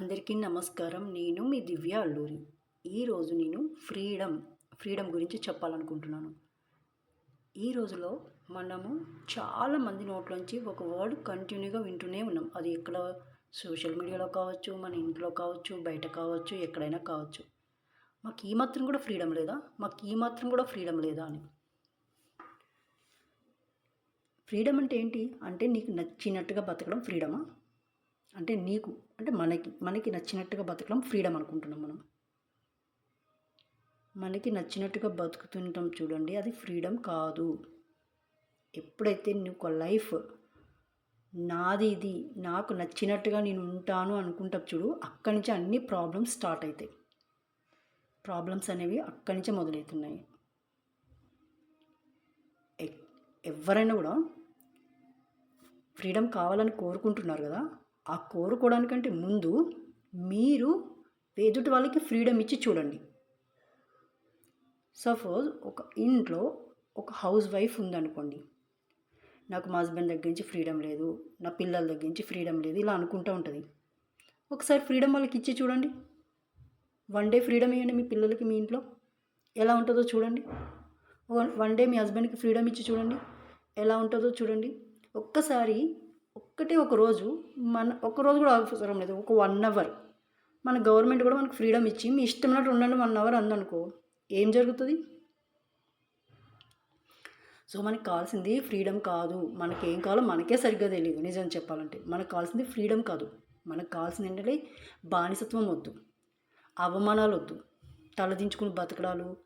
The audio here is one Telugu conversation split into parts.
అందరికీ నమస్కారం. నేను మీ దివ్య అల్లూరి. ఈరోజు నేను ఫ్రీడమ్ ఫ్రీడమ్ గురించి చెప్పాలనుకుంటున్నాను. ఈ రోజులో మనము చాలా మంది నోట్లోంచి ఒక వర్డ్ కంటిన్యూగా వింటూనే ఉన్నాం. అది ఎక్కడ? సోషల్ మీడియాలో కావచ్చు మన ఇంట్లో కావచ్చు బయట కావచ్చు ఎక్కడైనా కావచ్చు. మాకు ఈ మాత్రం కూడా ఫ్రీడమ్ లేదా? మాకు ఈ మాత్రం కూడా ఫ్రీడమ్ లేదా అని. ఫ్రీడమ్ అంటే ఏంటి? అంటే నీకు నచ్చినట్టుగా బతకడం ఫ్రీడమా? అంటే నీకు అంటే మనకి మనకి నచ్చినట్టుగా బతకడం ఫ్రీడమ్ అనుకుంటున్నాం మనం. మనకి నచ్చినట్టుగా బతుకుతుంటాం చూడండి అది ఫ్రీడమ్ కాదు. ఎప్పుడైతే నీకు లైఫ్ నాది ఇది నాకు నచ్చినట్టుగా నేను ఉంటాను అనుకుంటా చూడు అక్కడి నుంచి అన్ని ప్రాబ్లమ్స్ స్టార్ట్ అవుతాయి ప్రాబ్లమ్స్ అనేవి అక్కడి నుంచే మొదలవుతున్నాయి. ఎవరైనా కూడా ఫ్రీడమ్ కావాలని కోరుకుంటున్నారు కదా ఆ కోరుకోవడానికంటే ముందు మీరు ఎదుటి వాళ్ళకి ఫ్రీడమ్ ఇచ్చి చూడండి. సపోజ్ ఒక ఇంట్లో ఒక హౌస్ వైఫ్ ఉందనుకోండి. నాకు మా హస్బెండ్ దగ్గర నుంచి ఫ్రీడమ్ లేదు నా పిల్లల దగ్గర నుంచి ఫ్రీడమ్ లేదు ఇలా అనుకుంటూ ఉంటుంది. ఒకసారి ఫ్రీడమ్ వాళ్ళకి ఇచ్చి చూడండి. వన్ డే ఫ్రీడమ్ ఇవ్వండి మీ పిల్లలకి మీ ఇంట్లో. ఎలా ఉంటుందో చూడండి. వన్ డే మీ హస్బెండ్కి ఫ్రీడమ్ ఇచ్చి చూడండి. ఎలా ఉంటుందో చూడండి. ఒక్కసారి ఒక్కటే ఒక రోజు మన ఒక రోజు కూడా అవసరం లేదు. ఒక వన్ అవర్ మన గవర్నమెంట్ కూడా మనకు ఫ్రీడమ్ ఇచ్చి మీ ఇష్టమైనట్టు ఉండండి వన్ అవర్ అందనుకో. ఏం జరుగుతుంది? సో మనకు కావాల్సింది ఫ్రీడమ్ కాదు. మనకి ఏం కావాలో మనకే సరిగ్గా తెలియదు నిజం చెప్పాలంటే. మనకు కావాల్సింది ఫ్రీడమ్ కాదు. మనకు కావాల్సింది ఏంటంటే బానిసత్వం వద్దు. అవమానాలు వద్దు. తలదించుకుని బతకడాలు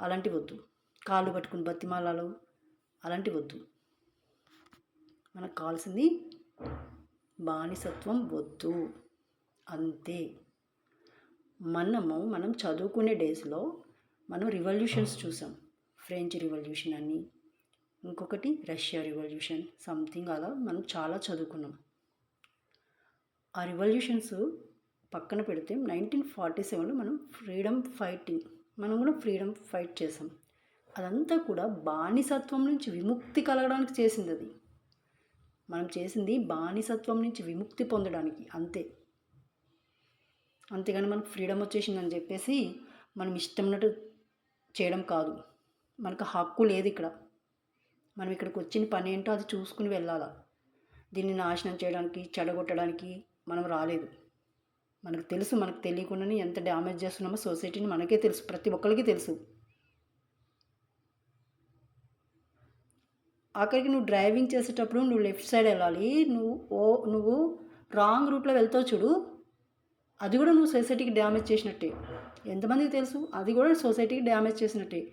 అలాంటివి వద్దు. కాళ్ళు పట్టుకుని బతిమాలాలు అలాంటివి వద్దు. మనకు కావాల్సింది బానిసత్వం వద్దు. అంతే. మనము మనం చదువుకునే డేస్లో మనం రివల్యూషన్స్ చూసాం. ఫ్రెంచ్ రివల్యూషన్ అని ఇంకొకటి రష్యా రివల్యూషన్ సంథింగ్ అలా మనం చాలా చదువుకున్నాం. ఆ రివల్యూషన్స్ పక్కన పెడితే నైన్టీన్ ఫార్టీ సెవెన్లో మనం ఫ్రీడమ్ ఫైటింగ్ మనం కూడా ఫ్రీడమ్ ఫైట్ చేసాం. అదంతా కూడా బానిసత్వం నుంచి విముక్తి కలగడానికి చేసింది అది. మనం చేసింది బానిసత్వం నుంచి విముక్తి పొందడానికి అంతే. అంతేగాని మనకు ఫ్రీడమ్ వచ్చేసిందని చెప్పేసి మనం ఇష్టమైనట్టు చేయడం కాదు. మనకు హక్కు లేదు ఇక్కడ. మనం ఇక్కడికి వచ్చిన పని ఏంటో అది చూసుకుని వెళ్ళాలా. దీన్ని నాశనం చేయడానికి చెడగొట్టడానికి మనం రాలేదు. మనకు తెలుసు మనకు తెలియకుండానే ఎంత డ్యామేజ్ చేస్తున్నామో సొసైటీని మనకే తెలుసు ప్రతి ఒక్కరికి తెలుసు. ఆఖరికి నువ్వు డ్రైవింగ్ చేసేటప్పుడు నువ్వు లెఫ్ట్ సైడ్ వెళ్ళాలి. నువ్వు ఓ నువ్వు రాంగ్ రూట్లో వెళ్తావు చూడు. అది కూడా నువ్వు సొసైటీకి డ్యామేజ్ చేసినట్టే. ఎంతమందికి తెలుసు? అది కూడా సొసైటీకి డ్యామేజ్ చేసినట్టే.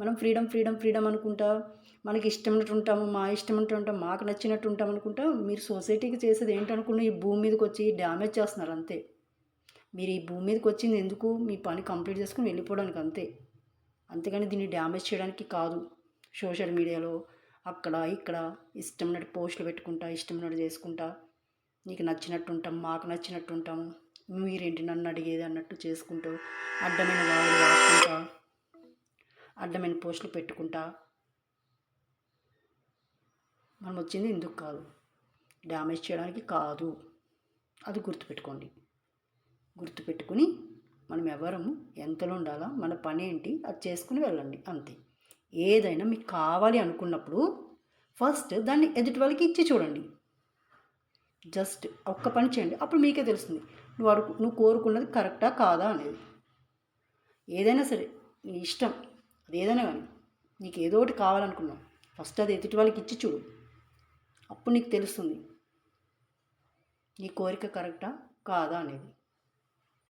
మనం ఫ్రీడమ్ ఫ్రీడమ్ ఫ్రీడమ్ అనుకుంటా మనకి ఇష్టమైనట్టు ఉంటాము మా ఇష్టమైనట్టు ఉంటాం మాకు నచ్చినట్టు ఉంటాం అనుకుంటా మీరు సొసైటీకి చేసేది ఏంటనుకున్న ఈ భూమి మీదకి వచ్చి డ్యామేజ్ చేస్తున్నారు అంతే. మీరు ఈ భూమి మీదకి వచ్చింది ఎందుకు? మీ పని కంప్లీట్ చేసుకుని వెళ్ళిపోవడానికి అంతే. అంతేగాని దీన్ని డ్యామేజ్ చేయడానికి కాదు. సోషల్ మీడియాలో అక్కడ ఇక్కడ ఇష్టం ఉన్నట్టు పోస్టులు పెట్టుకుంటా ఇష్టం ఉన్నట్టు చేసుకుంటా. నీకు నచ్చినట్టు ఉంటాం మాకు నచ్చినట్టు ఉంటాం మీరేంటి నన్ను అడిగేది అన్నట్టు చేసుకుంటూ అడ్డమైన వాళ్ళు వాడుకుంటా అడ్డమైన పోస్టులు పెట్టుకుంటా. మనం వచ్చింది ఎందుకు కాదు. డ్యామేజ్ చేయడానికి కాదు. అది గుర్తుపెట్టుకోండి. గుర్తుపెట్టుకుని మనం ఎవరము ఎంతలో ఉండాలా మన పని ఏంటి అది చేసుకుని వెళ్ళండి అంతే. ఏదైనా మీకు కావాలి అనుకున్నప్పుడు ఫస్ట్ దాన్ని ఎదుటి వాళ్ళకి ఇచ్చి చూడండి. జస్ట్ ఒక్క పని చేయండి. అప్పుడు మీకే తెలుస్తుంది. నువ్వు అడుగు నువ్వు కోరుకున్నది కరెక్టా కాదా అనేది. ఏదైనా సరే నీ ఇష్టం అది ఏదైనా కానీ నీకు ఏదో ఒకటి కావాలనుకున్నావు. ఫస్ట్ అది ఎదుటి వాళ్ళకి ఇచ్చి చూడు. అప్పుడు నీకు తెలుస్తుంది. నీ కోరిక కరెక్టా కాదా అనేది.